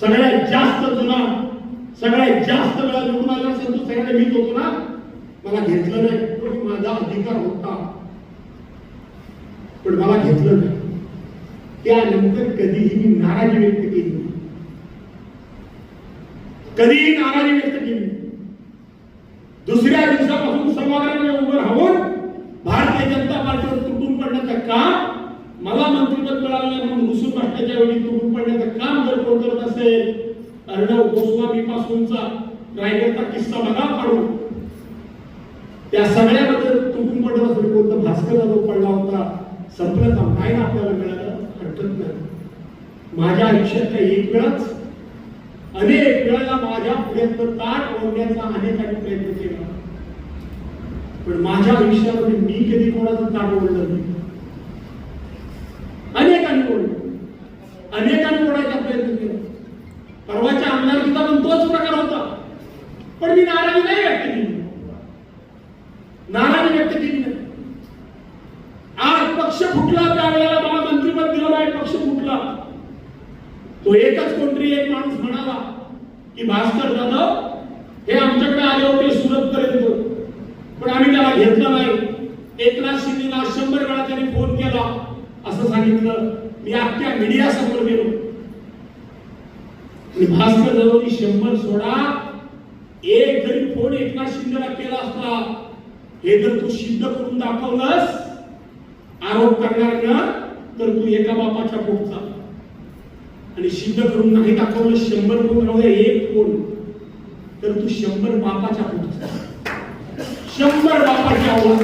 सगळ्यात जास्त जुना सगळ्यात जास्त वेळा निवडून आला असेल तो सगळ्यात मीच होतो ना मला घेतलं नाही. तो माझा अधिकार होता. पण मला घेतलं नाही. त्यानंतर कधीही मी नाराजी व्यक्त केली नाही. कधीही नाराजी व्यक्त केली दुसऱ्या दिवसापासून सभागृहामध्ये उभं राहून भारतीय जनता पार्टीवर तुटून पडण्याचं काम मला मंत्रिपद मिळालं म्हणून रुसून राष्ट्राच्या वेळी तुटून पडण्याचं काम जर असेल अर्णव गोस्वामी पासूनचा रायगडचा किस्सा बघा काढून. त्या सगळ्यामध्ये तुटून पडला असेल कोणतं भास्करला जो पडला होता संपलं काम. काय आपल्याला मिळालं? हटत नाही. माझ्या आयुष्यात एक वेळाच अनेक वेळेला माझ्या पुढ्यात ताट ओढण्याचा अनेकांनी प्रयत्न केला. पण माझ्या आयुष्यामध्ये मी कधी कोणाचं ताट ओढलं नाही. अनेकांनी ओढलं. अनेकांनी ओढायचा प्रयत्न केला. तोच प्रकार होता. पण मी नाराजी नाही व्यक्त केली. नाराजी व्यक्त केली नाही. आज पक्ष फुटला त्यावेळेला मला मंत्रिपद दिलं नाही पक्ष फुटला. तो एकच कोणतरी एक माणूस म्हणाला की भास्कर जाधव हे आमच्याकडे आले होते सुरत पर्यंत पण आम्ही त्याला घेतलं नाही. एकनाथ शिंदेला शंभर वेळा त्यांनी फोन केला. असं सांगितलं. मी अख्ख्या मीडिया समोर गेलो. आणि भास्कर जाधवनी शंभर सोडा. एक जरी फोन एकनाथ शिंदेला केला असता हे जर तू सिद्ध करून दाखवलंस आरोप करणार ना तर तू एका बापाच्या पोटचा. आणि सिद्ध करून नाही दाखवलं शंभर फोन राहू द्या एक फोन तर तू शंभर बापाच्या पोटचा. शंभर बापाची आवाज